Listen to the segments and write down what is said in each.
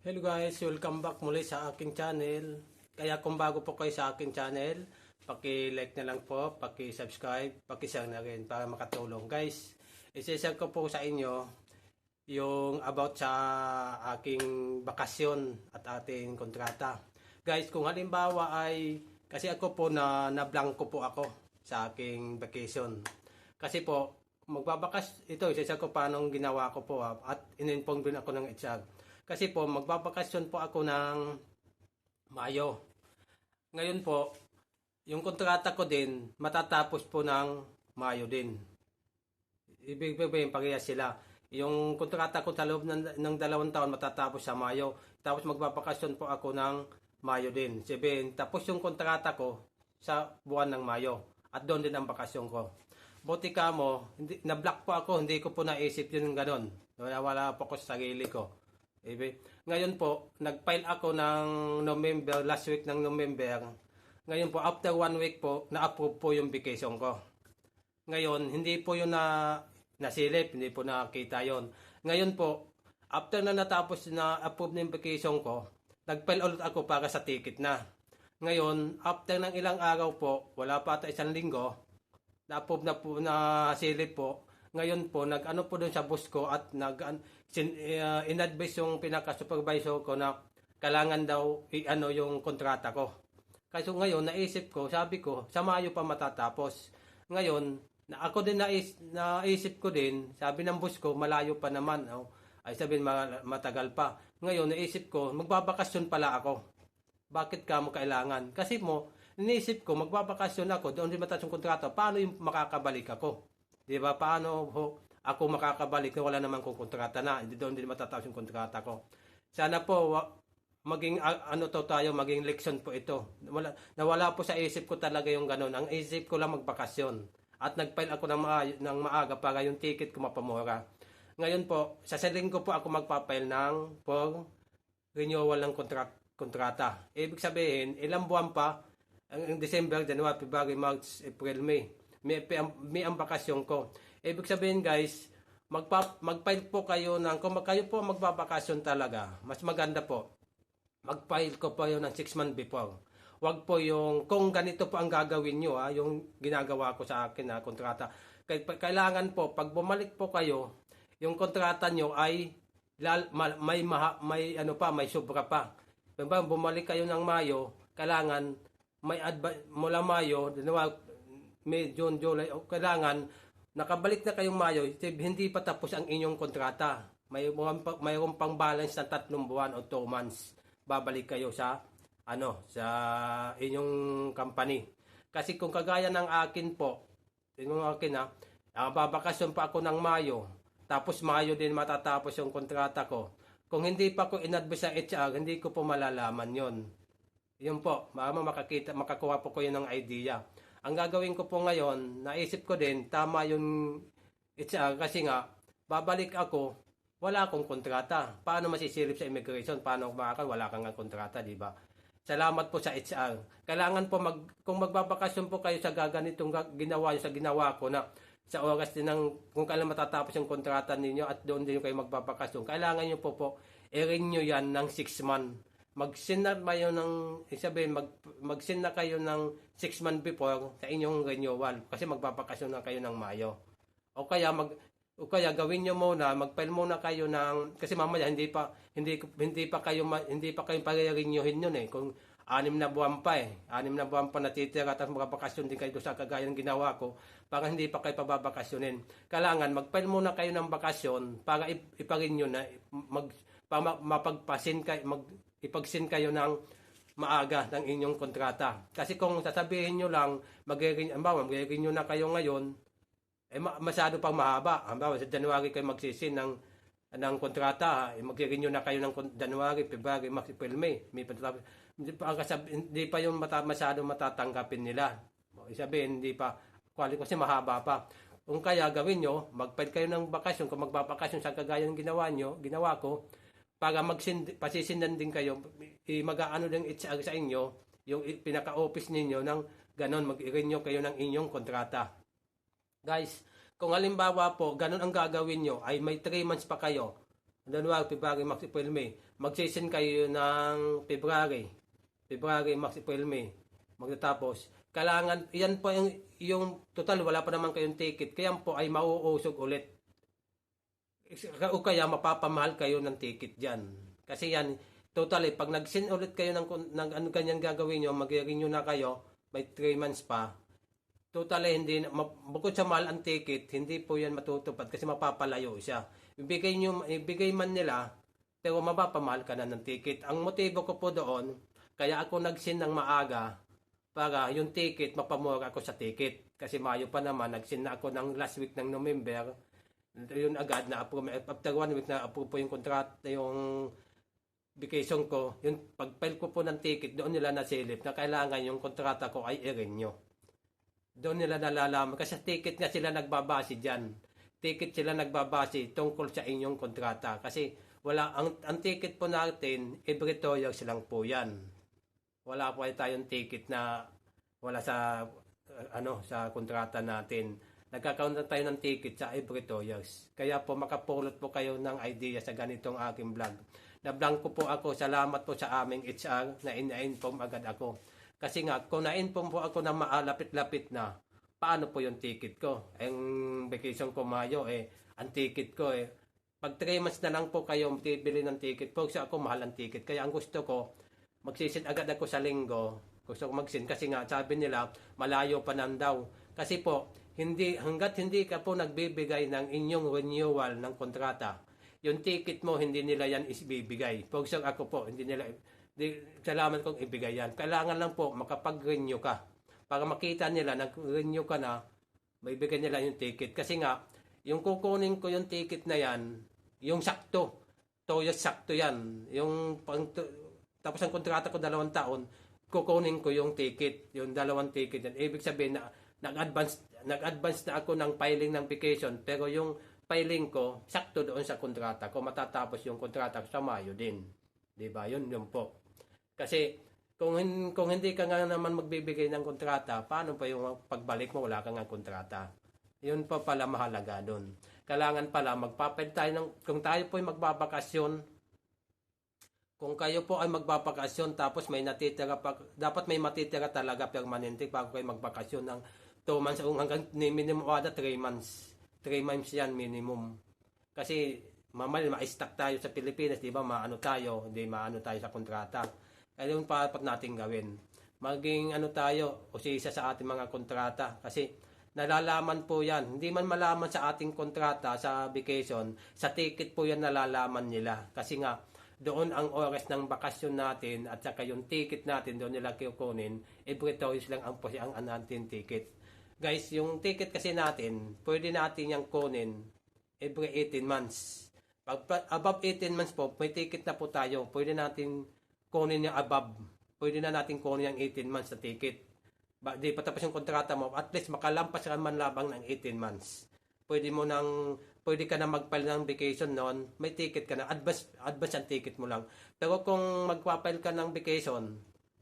Hello guys, welcome back muli sa aking channel. Kaya kung bago po kayo sa aking channel, paki-like na lang po, paki-subscribe, paki-share na rin para makatulong. Guys, isi-share ko po sa inyo yung about sa aking bakasyon at ating kontrata. Guys, kung halimbawa ay kasi ako po na na-blanco po ako sa aking vacation. Kasi po magbabakas ito isa ko paano ginawa ko po ah, at in-inform din ako ng HR. Kasi po magbabakasyon po ako ng Mayo. Ngayon po, yung kontrata ko din matatapos po ng Mayo din. Ibig sabihin parehas sila. Yung kontrata ko sa loob ng, ng dalawang taon matatapos sa Mayo. Tapos magbabakasyon po ako ng Mayo din. Sabihin, tapos yung kontrata ko sa buwan ng Mayo. At doon din ang bakasyon ko. Buti ka mo, hindi, na-block po ako, hindi ko po naisip yun ganon. Wala, wala po ako sa sarili ko. Ibe. Ngayon po, nag-file ako ng November, last week ng November. Ngayon po, after one week po, na-approve po yung vacation ko. Ngayon, hindi po yun na nasilip, hindi po nakita yon. Ngayon po, after na natapos na approve na yung vacation ko, nag-file ulit ako para sa ticket na. Ngayon, after ng ilang araw po, wala pa ata isang linggo, na-approve na po na silip po. Ngayon po, nag-ano po doon sa boss ko at nag sin, uh, in-advise yung pinaka-supervisor ko na kailangan daw i-ano yung kontrata ko. Kaso ngayon, naisip ko, sabi ko, sa Mayo pa matatapos. Ngayon, na ako din nais, naisip ko din, sabi ng boss ko, malayo pa naman. Oh, ay sabihin, ma- matagal pa. Ngayon, naisip ko, magbabakasyon pala ako. Bakit ka mo kailangan? Kasi mo, iniisip ko, magbabakasyon ako, doon din mataas yung kontrata, paano yung makakabalik ako? Di ba? Paano ho, ako makakabalik na wala naman kong kontrata na, hindi doon din matataas yung kontrata ko. Sana po, maging ano to tayo, maging leksyon po ito. Wala, nawala po sa isip ko talaga yung ganun. Ang isip ko lang magbakasyon. At nag-file ako ng, maa- ng maaga para yung ticket ko mapamura. Ngayon po, sa ko po ako magpapail ng for renewal ng kontrak kontrata. Ibig sabihin, ilang buwan pa, ang December, January, February, March, April, May. May, may ang bakasyon ko. Ibig sabihin guys, magpa, mag-file po kayo ng, kung kayo po magbabakasyon talaga, mas maganda po, mag-file ko po yun ng 6 months before. Wag po yung, kung ganito po ang gagawin nyo, ha, yung ginagawa ko sa akin na kontrata. Kay- Kailangan po, pag bumalik po kayo, yung kontrata nyo ay lal, ma- may, maha, may ano pa, may sobra pa. Diba, bumalik kayo ng Mayo, kailangan may adva- mula Mayo, May, June, July, o kailangan nakabalik na kayong Mayo, hindi pa tapos ang inyong kontrata. May mayroon pang balance na tatlong buwan o two months. Babalik kayo sa ano, sa inyong company. Kasi kung kagaya ng akin po, yung akin ha, ah, babakasyon pa ako ng Mayo, tapos Mayo din matatapos yung kontrata ko. Kung hindi pa ko in-advise sa HR, hindi ko po malalaman yon. Yun po, mama makakita, makakuha po ko yun ng idea. Ang gagawin ko po ngayon, naisip ko din, tama yung HR kasi nga, babalik ako, wala akong kontrata. Paano masisilip sa immigration? Paano makakal? Wala kang kontrata, di ba? Salamat po sa HR. Kailangan po, mag, kung magbabakasyon po kayo sa gaganitong ga- ginawa sa ginawa ko na sa oras din ng, kung kailan matatapos yung kontrata ninyo at doon din kayo magbabakasyon, kailangan nyo po po, i-renew yan ng 6 months mag-send na ng, isabihin, mag, mag-send na kayo ng 6 months before sa inyong renewal kasi magbabakasyon na kayo ng Mayo. O kaya mag o kaya gawin niyo muna, mag-file muna kayo ng kasi mamaya hindi pa hindi hindi pa kayo hindi pa kayo pag-renewin yun eh. Kung anim na buwan pa eh. Anim na buwan pa natitira tapos magbabakasyon din kayo sa kagaya ng ginawa ko para hindi pa kayo pababakasyonin. Kailangan mag-file muna kayo ng bakasyon para ip- ipa-renew na mag para ma- mapagpasin kayo mag ipagsin kayo ng maaga ng inyong kontrata. Kasi kung sasabihin nyo lang, mag-renew mag na kayo ngayon, eh ma- masyado pang mahaba. Halimbawa, sa January kayo magsisin ng ng kontrata, eh, mag-renew na kayo ng January, February, March, April, May. May patatapos. Hindi pa, hindi pa yung mata, masyado matatanggapin nila. Isabihin, hindi pa, kasi mahaba pa. Kung kaya gawin nyo, mag-file kayo ng bakasyon, kung magbabakasyon sa kagaya ng ginawa nyo, ginawa ko, para magsind pasisindan din kayo, mag-aano din HR sa inyo, yung pinaka-office ninyo ng ganon, mag-renew kayo ng inyong kontrata. Guys, kung halimbawa po, ganun ang gagawin nyo, ay may 3 months pa kayo January, February, March, April, May. Magsisin kayo ng February. February, March, April, May. Magtatapos. Kailangan, yan po yung, yung total, wala pa naman kayong ticket. Kaya po ay mauusog ulit. O kaya mapapamahal kayo ng ticket dyan. Kasi yan, totally, pag nag-send ulit kayo ng, ng ano ganyan gagawin nyo, mag-renew na kayo, may 3 months pa, totally hindi, bukod sa mahal ang ticket, hindi po yan matutupad kasi mapapalayo siya. Ibigay, nyo, ibigay man nila, pero mapapamahal ka na ng ticket. Ang motibo ko po doon, kaya ako nag-send ng maaga, para yung ticket, mapamura ako sa ticket. Kasi Mayo pa naman, nag-send na ako ng last week ng November, yun agad na approve after one week na approve po yung contract yung vacation ko. Yung pag-file ko po ng ticket doon nila nasilip na kailangan yung kontrata ko ay i-renew. Doon nila nalalaman kasi ticket nga sila nagbabase diyan ticket sila nagbabase tungkol sa inyong kontrata. Kasi wala ang, ang ticket po natin every two years lang po yan. Wala po ay tayong ticket na wala sa ano sa kontrata natin nagkakaroon na tayo ng ticket sa every two years. Kaya po makapulot po kayo ng idea sa ganitong aking vlog. Na-blank po ako, salamat po sa aming HR na ina-inform agad ako. Kasi nga, kung na-inform po ako na maalapit-lapit na, paano po yung ticket ko? Ang vacation ko Mayo, eh, ang ticket ko eh, pag 3 months na lang po kayo bili ng ticket po, kasi ako mahal ang ticket. Kaya ang gusto ko, magsisit agad ako sa linggo. Gusto ko magsin kasi nga sabi nila malayo pa nan daw. Kasi po hindi hangga't hindi ka po nagbibigay ng inyong renewal ng kontrata, yung ticket mo hindi nila yan isibibigay. Pag ako po, hindi nila di, salamat kong ibigay yan. Kailangan lang po makapag-renew ka. Para makita nila nag-renew ka na, may bigay nila yung ticket. Kasi nga, yung kukunin ko yung ticket na yan, yung sakto. Toyo sakto yan. Yung pang, tapos ang kontrata ko dalawang taon, kukunin ko yung ticket, yung dalawang ticket yan. Ibig sabihin na nag-advance nag-advance na ako ng filing ng vacation pero yung filing ko sakto doon sa kontrata ko matatapos yung kontrata ko sa Mayo din. 'Di ba? Yun yun po. Kasi kung kung hindi ka nga naman magbibigay ng kontrata, paano pa yung pagbalik mo wala kang nga kontrata? Yun pa pala mahalaga doon. Kailangan pala magpapel tayo ng kung tayo po ay magbabakasyon, kung kayo po ay magbabakasyon tapos may natitira pa, dapat may matitira talaga permanente bago kayo magbakasyon ng 2 months o hanggang ni- minimum wada 3 months. 3 months yan minimum. Kasi mamaya ma-stack tayo sa Pilipinas, di ba? Maano tayo, hindi maano tayo sa kontrata. Kaya yung dapat natin gawin. Maging ano tayo, usisa sa ating mga kontrata. Kasi nalalaman po yan. Hindi man malaman sa ating kontrata sa vacation, sa ticket po yan nalalaman nila. Kasi nga, doon ang oras ng bakasyon natin at saka yung ticket natin doon nila kukunin every years lang ang ang, ang natin ticket guys yung ticket kasi natin pwede natin yung kunin every 18 months. Pag pa- above 18 months po may ticket na po tayo. Pwede natin kunin yung above. Pwede na natin kunin yung 18 months na ticket. Ba, di pa tapos yung kontrata mo at least makalampas ka man labang ng 18 months. Pwede mo nang pwede ka na mag-file ng vacation noon, may ticket ka na, advance, advance ang ticket mo lang. Pero kung magpa-file ka ng vacation,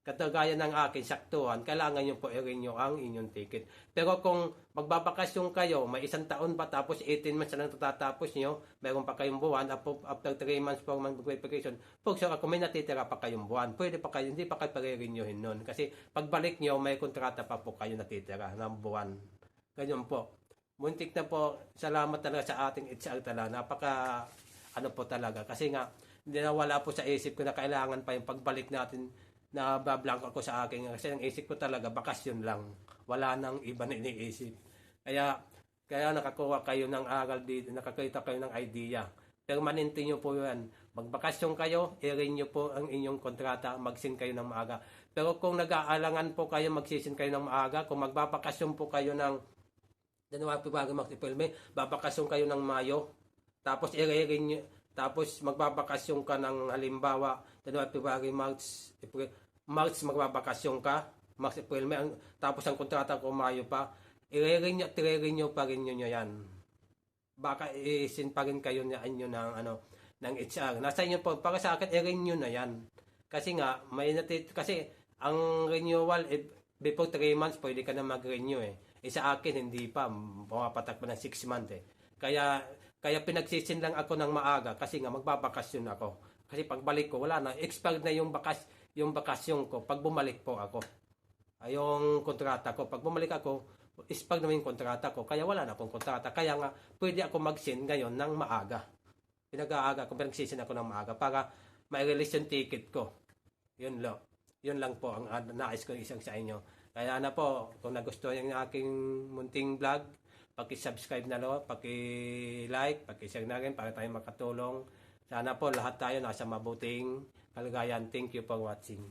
katagaya ng akin, saktuhan, kailangan nyo po i-renew ang inyong ticket. Pero kung magbabakasyon kayo, may isang taon pa tapos 18 months na tatatapos nyo, meron pa kayong buwan, after, after 3 months po mag-vacation, pag sure ako may natitira pa kayong buwan, pwede pa kayo, hindi pa kayo pare-renewin nun. Kasi pagbalik nyo, may kontrata pa po kayo natitira ng buwan. Ganyan po muntik na po, salamat talaga sa ating HR talaga. Napaka, ano po talaga. Kasi nga, hindi na wala po sa isip ko na kailangan pa yung pagbalik natin na bablank ako sa akin. Kasi ang isip ko talaga, bakasyon lang. Wala nang iba na iniisip. Kaya, kaya nakakuha kayo ng aral dito, nakakita kayo ng idea. Permanente nyo po yan. Magbakasyon kayo, i-renew po ang inyong kontrata, magsin kayo ng maaga. Pero kung nag-aalangan po kayo, magsisin kayo ng maaga, kung magbabakasyon po kayo ng January, February, March, April, May, babakasyon kayo ng Mayo. Tapos i-renew, tapos magbabakasyon ka ng halimbawa, January, February, March, April, March magbabakasyon ka, March, April, May, ang, tapos ang kontrata ko Mayo pa, i-renew, i-renew pa rin nyo yan. Baka isin pa rin kayo na inyo ng ano ng HR. Nasa inyo po, para sa akin, i-renew na yan. Kasi nga, may natit, kasi ang renewal, eh, before 3 months, pwede ka na mag-renew eh. Eh sa akin, hindi pa. Pumapatak pa ng 6 months eh. Kaya, Kaya pinagsisin lang ako ng maaga kasi nga magbabakasyon ako. Kasi pagbalik ko, wala na. Expired na yung, bakas, yung bakasyon ko pag bumalik po ako. Ay, yung kontrata ko. Pag bumalik ako, expired na yung kontrata ko. Kaya wala na akong kontrata. Kaya nga, pwede ako mag-send ngayon ng maaga. Pinag-aaga ko, pinagsisin ako ng maaga para ma-release yung ticket ko. Yun lang. Yun lang po ang nais ko isang sa inyo. Kaya na po, kung nagustuhan yung aking munting vlog, paki-subscribe na lo, paki-like, paki-share na rin para tayo makatulong. Sana po lahat tayo nasa mabuting kalagayan. Thank you for watching.